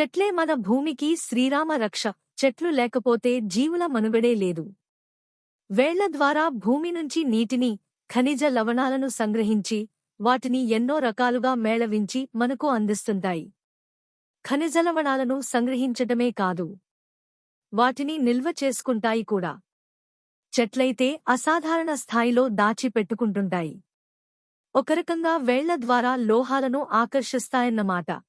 చెట్లే మన భూమికి శ్రీరామ రక్ష. చెట్లు లేకపోతే జీవుల మనుగడే లేదు. వేళ్ళ ద్వారా భూమి నుంచి నీటిని ఖనిజ లవణాలను సంగ్రహించి వాటిని ఎన్నో రకాలుగా మేళవించి మనకు అందిస్తుంటాయి. ఖనిజ లవణాలను సంగ్రహించటమే కాదు వాటిని నిల్వ చేసుకుంటాయి కూడా. చెట్లయితే అసాధారణ స్థాయిలో దాచిపెట్టుకుంటుంటాయి. ఒక రకంగా వేళ్ళ ద్వారా లోహాలను ఆకర్షిస్తాయన్నమాట.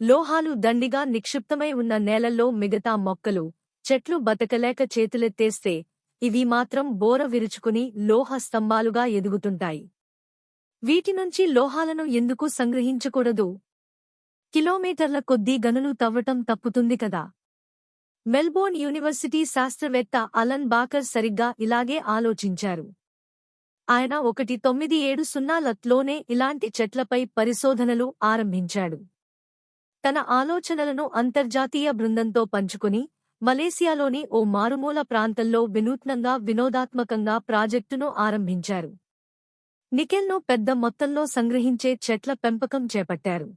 లోహాలు దండిగా నిక్షిప్తమై ఉన్న నేలల్లో మిగతా మొక్కలు చెట్లు బతకలేక చేతులెత్తేస్తే ఇవి మాత్రం బోర విరుచుకుని లోహ స్తంభాలుగా ఎదుగుతుంటాయి. వీటి నుంచి లోహాలను ఎందుకు సంగ్రహించకూడదు? కిలోమీటర్ల కొద్దీ గనులు తవ్వటం తప్పుతుంది కదా. మెల్బోర్న్ యూనివర్సిటీ శాస్త్రవేత్త అలన్ బాకర్ సరిగ్గా ఇలాగే ఆలోచించారు. ఆయన ఒకటి తొమ్మిది ఏడు సున్నాలత్లోనే ఇలాంటి చెట్లపై పరిశోధనలు ఆరంభించాడు. తన ఆలోచనలను అంతర్జాతీయ బృందంతో పంచుకుని మలేసియాలోని ఓ మారుమూల ప్రాంతంలో వినూత్నంగా వినోదాత్మకంగా ప్రాజెక్టును ఆరంభించారు. నికెల్ను పెద్ద మొత్తంలో సంగ్రహించే చెట్ల పెంపకం చేపట్టారు.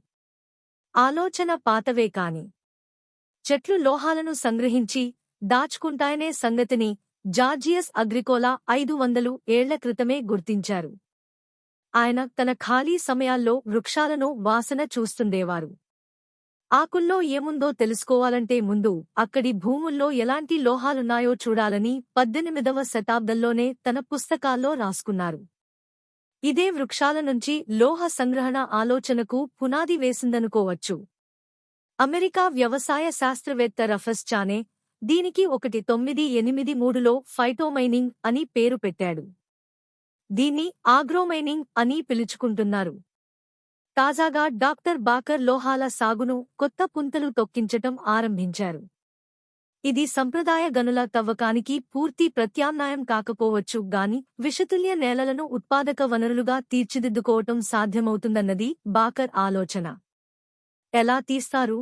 ఆలోచన పాతవే కాని చెట్లు లోహాలను సంగ్రహించి దాచుకుంటాయనే సంగతిని జార్జియస్ అగ్రికోలా ఐదు వందలు ఏళ్ళ క్రితమే గుర్తించారు. ఆయన తన ఖాళీ సమయాల్లో వృక్షాలను వాసన చూస్తుండేవారు. ఆకుల్లో ఏముందో తెలుసుకోవాలంటే ముందు అక్కడి భూముల్లో ఎలాంటి లోహాలున్నాయో చూడాలని పద్దెనిమిదవ శతాబ్దంలోనే తన పుస్తకాల్లో రాసుకున్నారు. ఇదే వృక్షాల నుంచి లోహ సంగ్రహణ ఆలోచనకు పునాది వేసిందనుకోవచ్చు. అమెరికా వ్యవసాయ శాస్త్రవేత్త రఫస్ చానే దీనికి ఒకటి తొమ్మిది ఎనిమిది మూడులో ఫైటోమైనింగ్ అని పేరు పెట్టాడు. దీన్ని ఆగ్రోమైనింగ్ అని పిలుచుకుంటున్నారు. తాజాగా డాక్టర్ బాకర్ లోహాల సాగును కొత్త పుంతలు తొక్కించటం ఆరంభించారు. ఇది సంప్రదాయ గనుల తవ్వకానికి పూర్తి ప్రత్యామ్నాయం కాకపోవచ్చు గాని విషతుల్య నేలలను ఉత్పాదక వనరులుగా తీర్చిదిద్దుకోవటం సాధ్యమవుతుందన్నది బాకర్ ఆలోచన. ఎలా తీస్తారు?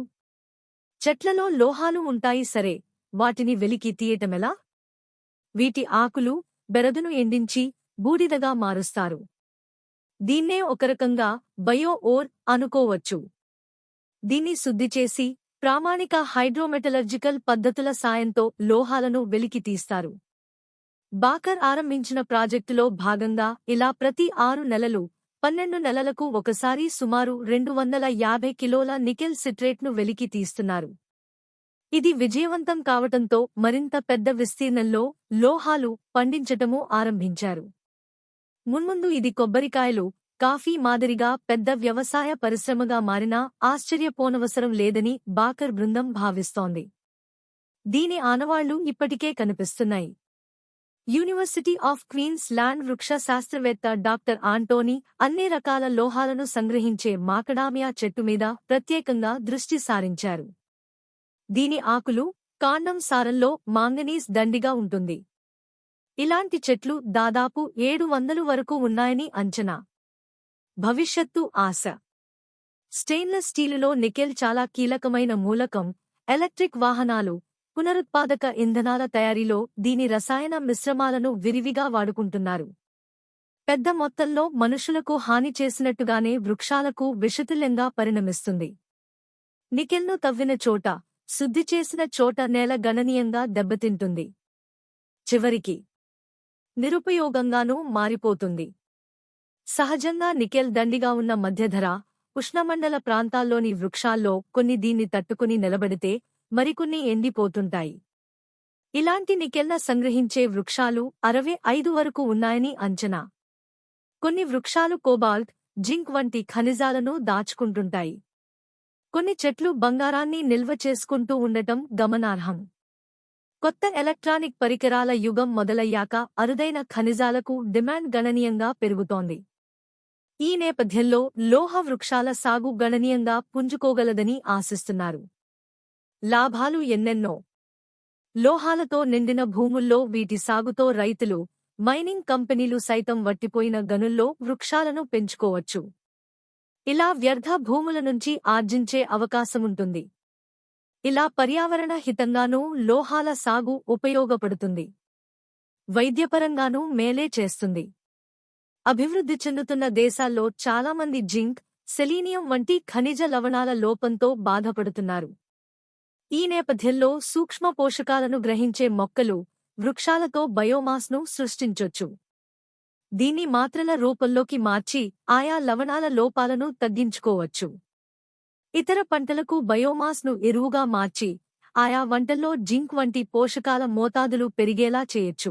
చెట్లలో లోహాలు ఉంటాయి సరే వాటిని వెలికి తీయటమెలా? వీటి ఆకులు బెరదును ఎండించి బూడిదగా మారుస్తారు. దీన్నే ఒక రకంగా బయో ఓర్ అనుకోవచ్చు. దీన్ని శుద్ధి చేసి ప్రామాణిక హైడ్రోమెటలర్జికల్ పద్ధతుల సాయంతో లోహాలను వెలికి తీస్తారు. బాకర్ ఆరంభించిన ప్రాజెక్టులో భాగంగా ఇలా ప్రతి ఆరు నెలలు పన్నెండు నెలలకు ఒకసారి సుమారు రెండు వందల యాభై కిలోల నికెల్ సిట్రేట్ను వెలికి తీస్తున్నారు. ఇది విజయవంతం కావటంతో మరింత పెద్ద విస్తీర్ణంలో లోహాలు పండించటమూ ఆరంభించారు. మున్ముందు ఇది కొబ్బరికాయలు కాఫీ మాదిరిగా పెద్ద వ్యవసాయ పరిశ్రమగా మారినా ఆశ్చర్యపోనవసరం లేదని బాకర్ బృందం భావిస్తోంది. దీని ఆనవాళ్ళు ఇప్పటికే కనిపిస్తున్నాయి. యూనివర్సిటీ ఆఫ్ క్వీన్స్ ల్యాండ్ వృక్ష శాస్త్రవేత్త డాక్టర్ ఆంటోనీ అన్ని రకాల లోహాలను సంగ్రహించే మాకడామియా చెట్టు మీద ప్రత్యేకంగా దృష్టి సారించారు. దీని ఆకులు కాండం సారంలో మాంగనీస్ దండిగా ఉంటుంది. ఇలాంటి చెట్లు దాదాపు ఏడు వందలు వరకు ఉన్నాయని అంచనా. భవిష్యత్తు ఆశ. స్టెయిన్లెస్ స్టీలులో నికెల్ చాలా కీలకమైన మూలకం ఎలక్ట్రిక్ వాహనాలు పునరుత్పాదక ఇంధనాల తయారీలో దీని రసాయన మిశ్రమాలను విరివిగా వాడుకుంటున్నారు. పెద్ద మొత్తంలో మనుషులకు హాని చేసినట్టుగానే వృక్షాలకు విషతుల్యంగా పరిణమిస్తుంది. నికెల్ను తవ్విన చోట శుద్ధి చేసిన చోట నేల గణనీయంగా దెబ్బతింటుంది. చివరికి నిరుపయోగంగానూ మారిపోతుంది. సహజంగా నికెల్ దండిగా ఉన్న మధ్యధర ఉష్ణమండల ప్రాంతాల్లోని వృక్షాల్లో కొన్ని దీన్ని తట్టుకుని నిలబడితే మరికొన్ని ఎండిపోతుంటాయి. ఇలాంటి నికెల్న సంగ్రహించే వృక్షాలు అరవై ఐదు వరకు ఉన్నాయని అంచనా. కొన్ని వృక్షాలు కోబాల్ట్ జింక్ వంటి ఖనిజాలను దాచుకుంటుంటాయి. కొన్ని చెట్లు బంగారాన్ని నిల్వ చేసుకుంటూ ఉండటం గమనార్హం. కొత్త ఎలక్ట్రానిక్ పరికరాల యుగం మొదలయ్యాక అరుదైన ఖనిజాలకు డిమాండ్ గణనీయంగా పెరుగుతోంది. ఈ నేపథ్యంలో లోహ వృక్షాల సాగు గణనీయంగా పుంజుకోగలదని ఆశిస్తున్నారు. లాభాలు ఎన్నెన్నో. లోహాలతో నిండిన భూముల్లో వీటి సాగుతో రైతులు మైనింగ్ కంపెనీలు సైతం వట్టిపోయిన గనుల్లో వృక్షాలను పెంచుకోవచ్చు. ఇలా వ్యర్థ భూముల నుంచి ఆర్జించే అవకాశముంటుంది. ఇలా పర్యావరణ హితంగానూ లోహాల సాగు ఉపయోగపడుతుంది. వైద్యపరంగానూ మేలే చేస్తుంది. అభివృద్ధి చెందుతున్న దేశాల్లో చాలామంది జింక్ సెలీనియం వంటి ఖనిజ లవణాల లోపంతో బాధపడుతున్నారు. ఈ నేపథ్యంలో సూక్ష్మ పోషకాలను గ్రహించే మొక్కలు వృక్షాలతో బయోమాస్ను సృష్టించొచ్చు. దీన్ని మాత్రల రూపంలోకి మార్చి ఆయా లవణాల లోపాలను తగ్గించుకోవచ్చు. ఇతర పంటలకు బయోమాస్ను ఎరువుగా మార్చి ఆయా వంటల్లో జింక్ వంటి పోషకాల మోతాదులు పెరిగేలా చేయొచ్చు.